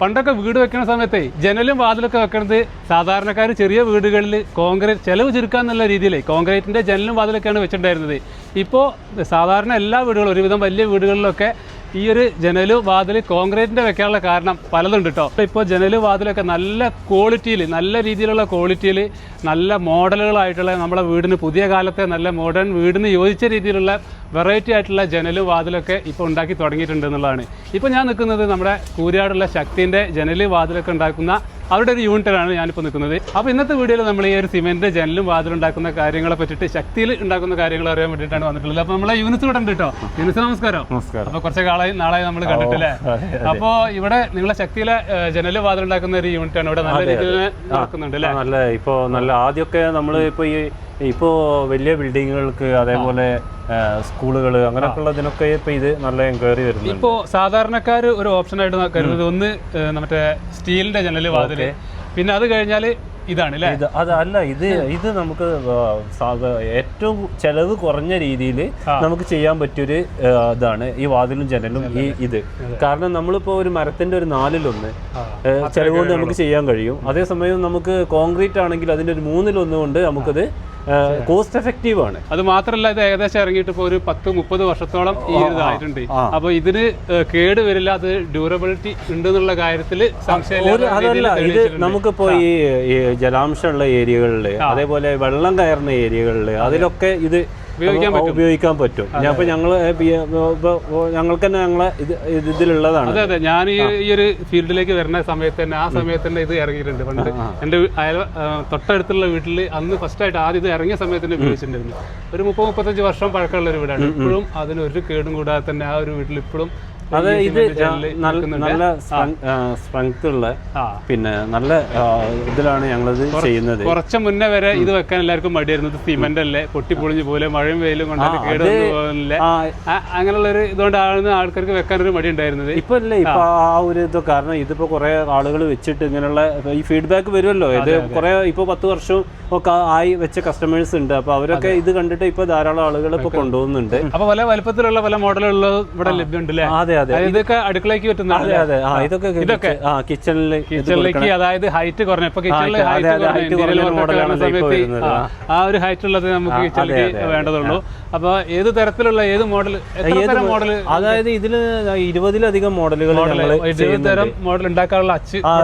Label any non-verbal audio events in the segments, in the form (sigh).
പണ്ടൊക്കെ വീട് വെക്കുന്ന സമയത്തെ ജനലും വാതിലൊക്കെ വെക്കുന്നത് സാധാരണക്കാർ ചെറിയ വീടുകളിൽ കോൺക്രീറ്റ് ചെലവ് ചുരുക്കാൻ എന്നുള്ള രീതിയിൽ കോൺക്രീറ്റിന്റെ ജനലും വാതിലൊക്കെയാണ് വെച്ചിട്ടുണ്ടായിരുന്നത്. ഇപ്പോൾ സാധാരണ എല്ലാ വീടുകളും ഒരുവിധം വലിയ വീടുകളിലൊക്കെ ഈ ഒരു ജനൽ വാതിൽ കോൺക്രീറ്റിന്റെ വെക്കാനുള്ള കാരണം പലതുണ്ട് കേട്ടോ ഇപ്പോൾ ജനൽ വാതിലൊക്കെ നല്ല ക്വാളിറ്റിയിൽ നല്ല രീതിയിലുള്ള ക്വാളിറ്റിയിൽ നല്ല മോഡലുകളായിട്ടുള്ള നമ്മുടെ വീടിന് പുതിയ കാലത്തെ നല്ല മോഡേൺ വീടിന് യോജിച്ച രീതിയിലുള്ള വെറൈറ്റി ആയിട്ടുള്ള ജനൽ വാതിലൊക്കെ ഇപ്പോൾ ഉണ്ടാക്കി തുടങ്ങിയിട്ടുണ്ട് എന്നുള്ളതാണ്. ഇപ്പോൾ ഞാൻ നിൽക്കുന്നത് നമ്മുടെ കൂരിയാടുള്ള ശക്തിന്റെ ജനൽ വാതിലൊക്കെ ഉണ്ടാക്കുന്ന അവരുടെ ഒരു യൂണിറ്റിലാണ് ഞാനിപ്പോൾ നിൽക്കുന്നത്. അപ്പോൾ ഇന്നത്തെ വീഡിയോയിൽ നമ്മൾ ഈ ഒരു സിമെന്റ് ജനലും വാതിലും ഉണ്ടാക്കുന്ന കാര്യങ്ങളെ പറ്റിയിട്ട് ശക്തിയിൽ ഉണ്ടാക്കുന്ന കാര്യങ്ങൾ അറിയാൻ വേണ്ടിയിട്ടാണ് വന്നിട്ടുള്ളത്. അപ്പോൾ നമ്മളെ യൂണിറ്റ് ഇവിടെ ഉണ്ട് കേട്ടോ. യൂണിറ്റ് നമസ്കാരം. നമസ്കാരം. അപ്പോൾ കുറച്ച് കാളായി നാളെ നമ്മൾ കണ്ടിട്ടില്ലേ? അപ്പോൾ ഇവിടെ നിങ്ങളെ ശക്തിയിലെ ജനലും ഉണ്ടാക്കുന്ന ഒരു യൂണിറ്റാണ് ഇവിടെ നല്ല രീതിയിൽ നടക്കുന്നുണ്ട് അല്ലേ? നല്ല ഇപ്പോ നല്ല ആദ്യമൊക്കെ നമ്മൾ ഇപ്പോൾ ഈ ഇപ്പോ വലിയ ബിൽഡിങ്ങുകൾക്ക് അതേപോലെ സ്കൂളുകൾ അങ്ങനെയൊക്കെ ഉള്ളതിനൊക്കെ ഇപ്പൊ ഇത് നല്ല എൻക്വയറി വരുന്നുണ്ട്. ഇപ്പോൾ സാധാരണക്കാർ ഒരു ഓപ്ഷൻ ആയിട്ട് കരുതുന്നത് ഒന്ന് മറ്റേ സ്റ്റീലിന്റെ ജനൽ വാതിൽ. പിന്നെ അത് കഴിഞ്ഞാൽ ഇതാണ് അല്ലേ ഇത് അതല്ല ഇത് ഇത് നമുക്ക് ഏറ്റവും ചെലവ് കുറഞ്ഞ രീതിയിൽ നമുക്ക് ചെയ്യാൻ പറ്റിയൊരു ഇതാണ് ഈ വാതിലും ജനലും ഈ ഇത്. കാരണം നമ്മളിപ്പോ ഒരു മരത്തിന്റെ ഒരു നാലിലൊന്ന് ചെലവ് കൊണ്ട് നമുക്ക് ചെയ്യാൻ കഴിയും. അതേസമയം നമുക്ക് കോൺക്രീറ്റ് ആണെങ്കിൽ അതിന്റെ ഒരു മൂന്നിലൊന്ന് കൊണ്ട് നമുക്കത് കോസ്റ്റ് എഫക്റ്റീവ് ആണ്. അത് മാത്രമല്ല ഇത് ഏകദേശം ഇറങ്ങിയിട്ട് ഇപ്പോൾ ഒരു പത്ത് മുപ്പത് വർഷത്തോളം ഈ ഒരു ഇതായിട്ടുണ്ട്. അപ്പോൾ ഇതിന് കേട് വരില്ല അത് ഡ്യൂറബിലിറ്റി ഉണ്ട് എന്നുള്ള കാര്യത്തിൽ സംശയം അതല്ല ഇത് തെളിയിച്ചിട്ടുണ്ട്. നമുക്കിപ്പോ ഈ ഈ ജലാംശമുള്ള ഏരിയകളിൽ അതേപോലെ വെള്ളം കയറുന്ന ഏരിയകളിൽ അതിലൊക്കെ ഇത് ഉപയോഗിക്കാൻ പറ്റും. ഇപ്പൊ ഞങ്ങൾ ഞങ്ങൾക്ക് തന്നെ ഞങ്ങളെ ഇത് ഇത് ഇതിലുള്ളതാണ്. അതെ അതെ. ഞാൻ ഈ ഒരു ഫീൽഡിലേക്ക് വരുന്ന സമയത്ത് തന്നെ ആ സമയത്ത് തന്നെ ഇത് ഇറങ്ങിയിട്ടുണ്ട്. പണ്ട് എന്റെ അയൽ തൊട്ടടുത്തുള്ള വീട്ടിൽ അന്ന് ഫസ്റ്റ് ആയിട്ട് ആദ്യം ഇത് ഇറങ്ങിയ സമയത്ത് തന്നെ ഉപയോഗിച്ചിട്ടുണ്ടായിരുന്നു. ഒരു മുപ്പത് മുപ്പത്തഞ്ച് വർഷം പഴക്കമുള്ള ഒരു വീടാണ്. ഇപ്പോഴും അതിന് ഒരു കേടും കൂടാതെ തന്നെ ആ ഒരു വീട്ടിൽ ഇപ്പോഴും അത് ഇത് നല്ല സ്ട്രെങ്ത് ഉള്ള പിന്നെ നല്ല ഇതിലാണ് ഞങ്ങളിത് ചെയ്യുന്നത്. കുറച്ച് മുന്നേ വരെ ഇത് വെക്കാൻ എല്ലാവർക്കും മടിയായിരുന്നു. സിമന്റ് അല്ലേ? പൊട്ടിപ്പൊളിഞ്ഞു പോലെ മഴയും വെയിലും കൊണ്ടല്ലേ കേടുവന്നു പോകുന്നില്ല അങ്ങനെയുള്ള ഒരു ഇതുകൊണ്ടാണ് ആൾക്കാർക്ക് വെക്കാൻ ഒരു മടി ഉണ്ടായിരുന്നത് ഇപ്പൊ അല്ലേ ഇപ്പൊ ആ ഒരു ഇത് കാരണം ഇതിപ്പോ കുറെ ആളുകൾ വെച്ചിട്ട് ഇങ്ങനെയുള്ള ഈ ഫീഡ്ബാക്ക് വരുമല്ലോ. ഇത് കുറെ ഇപ്പൊ പത്ത് വർഷം ഒക്കെ ആയി വെച്ച കസ്റ്റമേഴ്സ് ഉണ്ട്. അപ്പൊ അവരൊക്കെ ഇത് കണ്ടിട്ട് ഇപ്പൊ ധാരാളം ആളുകൾ ഇപ്പൊ കൊണ്ടുപോകുന്നുണ്ട്. അപ്പൊ പല വലുപ്പത്തിലുള്ള പല മോഡലുള്ളത് ഇവിടെ ലഭ്യമുണ്ട് അതെ അതെ ഇതൊക്കെ അടുക്കളയ്ക്ക് അതെ പറ്റുന്ന അതെ. ആ ഇതൊക്കെ ഇതൊക്കെ? ആ കിച്ചണിൽ കിച്ചണിലേക്ക് അതായത് ഹൈറ്റ് കുറഞ്ഞ ഇപ്പൊ കിച്ചണിൽ ഹൈറ്റ്. ആ, ഒരു ഹൈറ്റ് ഉള്ളത് നമുക്ക് കിച്ചണിലേക്ക് അതെ, അതെ. വേണ്ടതുള്ളൂ. അപ്പൊ ഏത് തരത്തിലുള്ള ഏത് മോഡൽ ഏത് മോഡൽ അതായത് ഇതിൽ ഇരുപതിലധികം മോഡലുകൾ ഇരുപത് തരം മോഡൽ ഉണ്ടാക്കാനുള്ള അച്ച് ആ-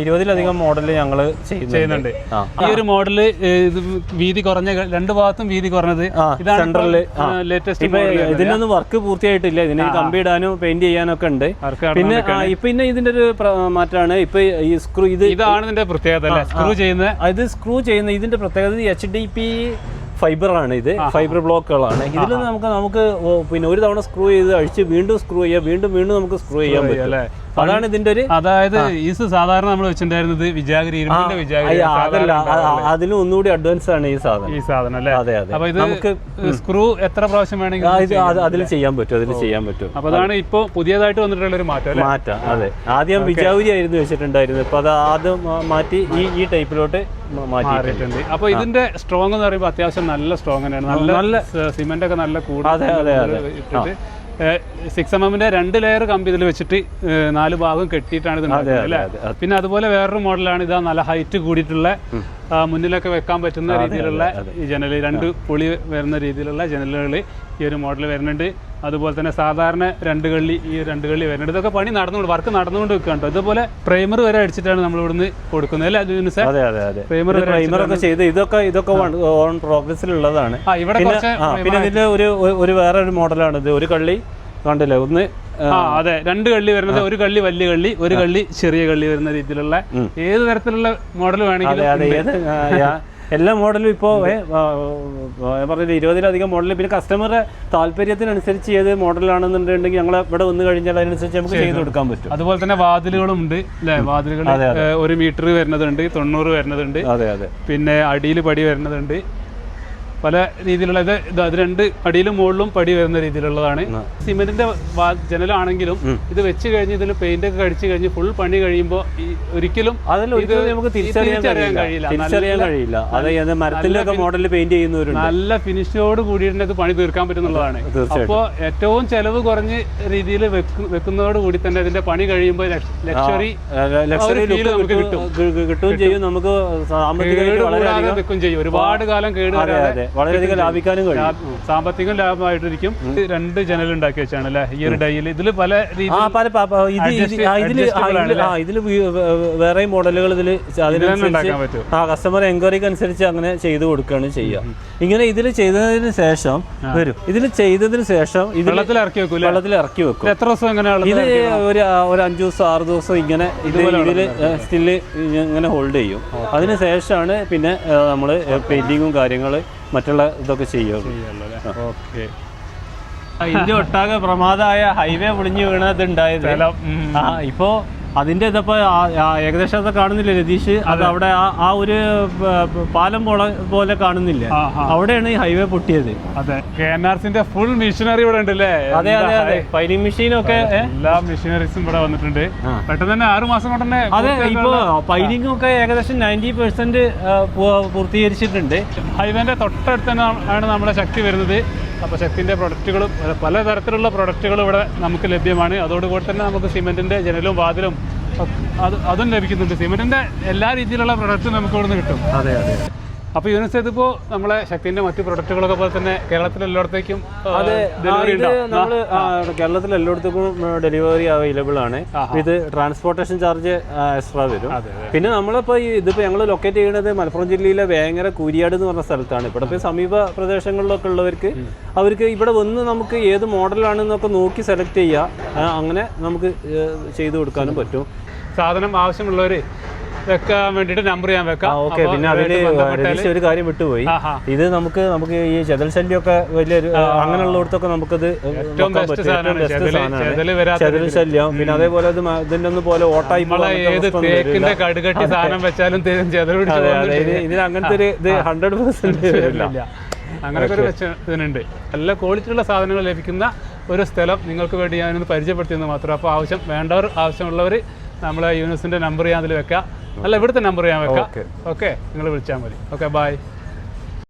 ഇരുപതിലധികം മോഡൽ ഞങ്ങൾ ചെയ്യുന്നുണ്ട്. ഈ ഒരു മോഡൽ ഇത് വീതി കുറഞ്ഞ രണ്ട് ഭാഗത്തും വീതി കുറഞ്ഞത് ഇതാണ് ലേറ്റസ്റ്റ് ഇതിനൊന്നും വർക്ക് പൂർത്തിയായിട്ടില്ല. ഇതിന് കമ്പി പെയിന്റ് പെയിന്റ് ചെയ്യാനൊക്കെ ഉണ്ട് പിന്നെ പിന്നെ ഇതിന്റെ ഒരു മാറ്റമാണ് ഇപ്പൊ ഈ സ്ക്രൂ ഇത് ഇതാണ് ഇതിന്റെ പ്രത്യേകത സ്ക്രൂ ചെയ്യുന്ന ഇത് സ്ക്രൂ ചെയ്യുന്ന ഇതിന്റെ പ്രത്യേകത എച്ച് ഡി പി ഫൈബർ ആണ് ഇത് ഫൈബർ ബ്ലോക്കുകളാണ്. ഇതിൽ നമുക്ക് നമുക്ക് പിന്നെ ഒരു തവണ സ്ക്രൂ ചെയ്ത് അഴിച്ച് വീണ്ടും സ്ക്രൂ ചെയ്യാം വീണ്ടും വീണ്ടും നമുക്ക് സ്ക്രൂ ചെയ്യാൻ പറ്റും? അതാണ് ഇതിന്റെ ഒരു അതായത് ഈസ് സാധാരണ നമ്മൾ വെച്ചിട്ടുണ്ടായിരുന്നത് വിജാഗിരി വിജാഗിരി അതല്ല അതിലും ഒന്നുകൂടി അഡ്വാൻസ് ആണ് ഈ സാധനം. ഈ സാധനം അല്ലേ? അതെ അതെ. അപ്പൊ ഇത് നമുക്ക് സ്ക്രൂ എത്ര പ്രാവശ്യം വേണമെങ്കിൽ വേണമെങ്കിലും അതിൽ ചെയ്യാൻ പറ്റും അതിൽ ചെയ്യാൻ പറ്റും. അപ്പൊ അതാണ് ഇപ്പൊ പുതിയതായിട്ട് വന്നിട്ടുള്ള ഒരു മാറ്റം മാറ്റാം അതെ. ആദ്യം വിജാവുരി ആയിരുന്നു വെച്ചിട്ടുണ്ടായിരുന്നത്. ഇപ്പൊ അത് ആദ്യം മാറ്റി ഈ ഈ ടൈപ്പിലോട്ട് മാറ്റി മാറിയിട്ടുണ്ട്. അപ്പൊ ഇതിന്റെ സ്ട്രോങ് എന്ന് പറയുമ്പോൾ അത്യാവശ്യം നല്ല സ്ട്രോങ് തന്നെയാണ്. നല്ല നല്ല- സിമെന്റ് ഒക്കെ നല്ല കൂടുതൽ സിക്സ് എം എമ്മിന്റെ രണ്ട് ലെയർ കമ്പി ഇതിൽ വെച്ചിട്ട് നാല് ഭാഗം കെട്ടിയിട്ടാണ് ഇത് ഉണ്ടാക്കുന്നത് അല്ലേ. പിന്നെ അതുപോലെ വേറൊരു മോഡലാണ് ഇതാ നല്ല ഹൈറ്റ് കൂടിയിട്ടുള്ള മുന്നിലൊക്കെ വെക്കാൻ പറ്റുന്ന രീതിയിലുള്ള ഈ ജനൽ രണ്ട് പൊളി വരുന്ന രീതിയിലുള്ള ജനലുകൾ ഈ ഒരു മോഡൽ വരുന്നുണ്ട്. അതുപോലെ തന്നെ സാധാരണ രണ്ട് കള്ളി ഈ രണ്ട് കള്ളി വരുന്നുണ്ട്. ഇതൊക്കെ പണി നടന്നുകൊണ്ട് വർക്ക് നടന്നുകൊണ്ട് വെക്കുകയാണ് ഇതുപോലെ പ്രൈമർ വരെ അടിച്ചിട്ടാണ് നമ്മൾ ഇവിടുന്ന് കൊടുക്കുന്നത്. അല്ലേ അതെ അതെ അതെ. പ്രൈമർ പ്രൈമർ ഒക്കെ ചെയ്ത് ഇതൊക്കെ ഇതൊക്കെ ഓൺ പ്രോഗ്രസ്സിലുള്ളതാണ് ഉള്ളതാണ് ഇവിടെ പിന്നെ ഇതിന്റെ ഒരു ഒരു വേറെ ഒരു മോഡലാണ് ഇത്. ഒരു കള്ളി കണ്ടില്ലേ? ഒന്ന് ആ, അതെ. രണ്ട് കള്ളി വരുന്നത് ഒരു കള്ളി വലിയ കള്ളി ഒരു കള്ളി ചെറിയ കള്ളി വരുന്ന രീതിയിലുള്ള ഏത് തരത്തിലുള്ള മോഡൽ വേണമെങ്കിലും എല്ലാ മോഡലും ഇപ്പോൾ പറഞ്ഞില്ല ഇരുപതിലധികം മോഡൽ പിന്നെ കസ്റ്റമറുടെ താല്പര്യത്തിനനുസരിച്ച് ഏത് മോഡലാണെന്നുണ്ടെങ്കിൽ ഞങ്ങൾ ഇവിടെ വന്നു കഴിഞ്ഞാൽ അതിനനുസരിച്ച് നമുക്ക് ചെയ്ത് കൊടുക്കാൻ പറ്റും. അതുപോലെ തന്നെ വാതിലുകളും ഉണ്ട് അല്ലെ വാതിലുകൾ ഒരു മീറ്റർ വരുന്നതുണ്ട് തൊണ്ണൂറ് വരുന്നതുണ്ട്. അതെ അതെ. പിന്നെ അടിയിൽ പടി വരുന്നതുണ്ട്. പല രീതിയിലുള്ള ഇത് ഇത് രണ്ട് അടിയിലും മുകളിലും പടി വരുന്ന രീതിയിലുള്ളതാണ്. സിമെന്റിന്റെ ജനലാണെങ്കിലും ഇത് വെച്ച് കഴിഞ്ഞ് ഇതിൽ പെയിന്റ് ഒക്കെ കടിച്ചു കഴിഞ്ഞ് ഫുൾ പണി കഴിയുമ്പോൾ ഒരിക്കലും അതിൽ ഒരിക്കലും നമുക്ക് തിരിച്ചറിയാൻ കഴിയില്ല. തിരിച്ചറിയാൻ കഴിയില്ല. അത് മരത്തിലൊക്കെ മോഡലിൽ പെയിന്റ് ചെയ്യുന്നവരുണ്ട്. നല്ല ഫിനിഷോട് കൂടിയിട്ട് ഇത് പണി തീർക്കാൻ പറ്റുന്നുള്ളതാണ്. അപ്പോ അപ്പോൾ ഏറ്റവും ചെലവ് കുറഞ്ഞ രീതിയിൽ വെക്കുന്നതോട് കൂടി തന്നെ അതിന്റെ പണി കഴിയുമ്പോൾ ലക്ഷറി നമുക്ക് കിട്ടും. കിട്ടുകയും ചെയ്യും. നമുക്ക് സാമ്പത്തികമായിട്ട് വളരെ വെക്കും ചെയ്യും. ഒരുപാട് കാലം കേടുവരാതെ വളരെയധികം ലാഭിക്കാനും കഴിയും. സാമ്പത്തികം ലാഭമായിട്ടിരിക്കും. രണ്ട് ജനൽ ഉണ്ടാക്കി വെച്ചാണ് അല്ലേ? ഈ ഒരു ഡൈയിൽ ഇതിൽ പല ഇതിൽ വേറെ മോഡലുകൾ ഇതിൽ ആ കസ്റ്റമർ എൻക്വയറിക്ക് അനുസരിച്ച് അങ്ങനെ ചെയ്തു കൊടുക്കുകയാണ് ചെയ്യുക. ഇങ്ങനെ ഇതിൽ ചെയ്തതിന് ശേഷം വരും. ഇതിൽ ചെയ്തതിന് ശേഷം വെള്ളത്തിൽ ഇറക്കി വെക്കും വെള്ളത്തിൽ ഇറക്കി വെക്കും. എത്ര ദിവസം എങ്ങനെ ഇത് ഒരു ഒരു അഞ്ചു ദിവസം ആറ് ദിവസം ഇങ്ങനെ ഇത് ഇതിൽ സ്റ്റിൽ ഇങ്ങനെ ഹോൾഡ് ചെയ്യും. അതിന് ശേഷമാണ് പിന്നെ നമ്മൾ പെയിന്റിങ്ങും കാര്യങ്ങൾ മറ്റുള്ള ഇതൊക്കെ ചെയ്യുള്ളൂ ഓക്കെ. ഇന്ത്യ ഒട്ടാകെ പ്രമാദമായ ഹൈവേ പൊളിഞ്ഞു വീണത് ഉണ്ടായത് ആ ഇപ്പോ അതിന്റെ ഇതപ്പോ ഏകദേശം അത് കാണുന്നില്ല രതീഷ്? അത് അവിടെ ആ- ഒരു പാലം പോലെ പോലെ കാണുന്നില്ല. അവിടെയാണ് ഈ ഹൈവേ പൊട്ടിയത്. അതെ. കെ എൻ ഫുൾ മെഷീനറി ഇവിടെ ഉണ്ട് അല്ലേ അതെ അതെ. അതെ പൈനിങ് മെഷീനൊക്കെ എല്ലാ മെഷീനറീസും ഇവിടെ വന്നിട്ടുണ്ട്. പെട്ടെന്ന് തന്നെ ആറു മാസം കൊണ്ട് തന്നെ അതെ ഇപ്പോ പൈനിങ് ഒക്കെ ഏകദേശം നയന്റി പെർസെന്റ് പൂർത്തീകരിച്ചിട്ടുണ്ട്. ഹൈവേന്റെ തൊട്ടടുത്ത് തന്നെ ആണ് നമ്മുടെ ശക്തി വരുന്നത്. അപ്പോൾ ശക്തിന്റെ പ്രൊഡക്റ്റുകളും പല തരത്തിലുള്ള പ്രൊഡക്റ്റുകളും ഇവിടെ നമുക്ക് ലഭ്യമാണ്. അതോടുകൂടി തന്നെ നമുക്ക് സിമെന്റിന്റെ ജനലും വാതിലും അത് അതും ലഭിക്കുന്നുണ്ട്. സിമെന്റിന്റെ എല്ലാ രീതിയിലുള്ള പ്രൊഡക്റ്റും നമുക്ക് ഇവിടെ നിന്ന് കിട്ടും. അതെ അതെ. അപ്പോൾ യൂണിസ് ഇതിപ്പോൾ നമ്മളെ ശക്തിന്റെ മറ്റു പ്രൊഡക്റ്റുകളൊക്കെ പോലെ തന്നെ കേരളത്തിൽ എല്ലായിടത്തേക്കും കേരളത്തിൽ എല്ലായിടത്തേക്കും ഡെലിവറി അവൈലബിൾ ആണ്. ഇത് ട്രാൻസ്പോർട്ടേഷൻ ചാർജ് എക്സ്ട്രാ വരും. പിന്നെ നമ്മളിപ്പോൾ ഈ ഇതിപ്പോൾ ഞങ്ങൾ ലൊക്കേറ്റ് ചെയ്യുന്നത് മലപ്പുറം ജില്ലയിലെ വേങ്ങര കൂരിയാട് എന്ന് പറഞ്ഞ സ്ഥലത്താണ്. ഇവിടെ സമീപ പ്രദേശങ്ങളിലൊക്കെ ഉള്ളവർക്ക് അവർക്ക് ഇവിടെ വന്ന് നമുക്ക് ഏത് മോഡലാണെന്നൊക്കെ നോക്കി സെലക്ട് ചെയ്യുക അങ്ങനെ നമുക്ക് ചെയ്തു കൊടുക്കാനും പറ്റും. സാധനം ആവശ്യമുള്ളവർ വെക്കാൻ വേണ്ടിയിട്ട് നമ്പർ ഞാൻ വെക്കാം. ഓക്കെ പിന്നെ അതിന് ഒരു കാര്യം വിട്ടുപോയി. ഇത് നമുക്ക് നമുക്ക് ഈ ചെതൽ ശല്യമൊക്കെ വലിയൊരു അങ്ങനെയുള്ളടത്തൊക്കെ നമുക്കത് ചെതൽ ശല്യം. പിന്നെ അതേപോലെ അത് ഇതിന്റെ ഒന്നും പോലെ ഓട്ടായി തേക്കിന്റെ കടുകട്ടി സാധനം വെച്ചാലും. ഇതിന് അങ്ങനത്തെ ഒരു ഇത് ഹൺഡ്രഡ് (laughs) പെർസെന്റ് അങ്ങനെയൊക്കെ ഒരു ഇതിനുണ്ട്. നല്ല ക്വാളിറ്റിയുള്ള സാധനങ്ങൾ ലഭിക്കുന്ന ഒരു സ്ഥലം നിങ്ങൾക്ക് വേണ്ടി ഞാനൊന്ന് പരിചയപ്പെടുത്തിയെന്ന് മാത്രം. അപ്പോൾ ആവശ്യം വേണ്ടവർ ആവശ്യമുള്ളവർ നമ്മളെ യൂണിവേഴ്സിന്റെ നമ്പർ ഞാൻ അതിൽ വെക്കാം. അല്ല ഇവിടുത്തെ നമ്പർ ഞാൻ വെക്കാം. ഓക്കെ നിങ്ങൾ വിളിച്ചാൽ മതി. Okay bye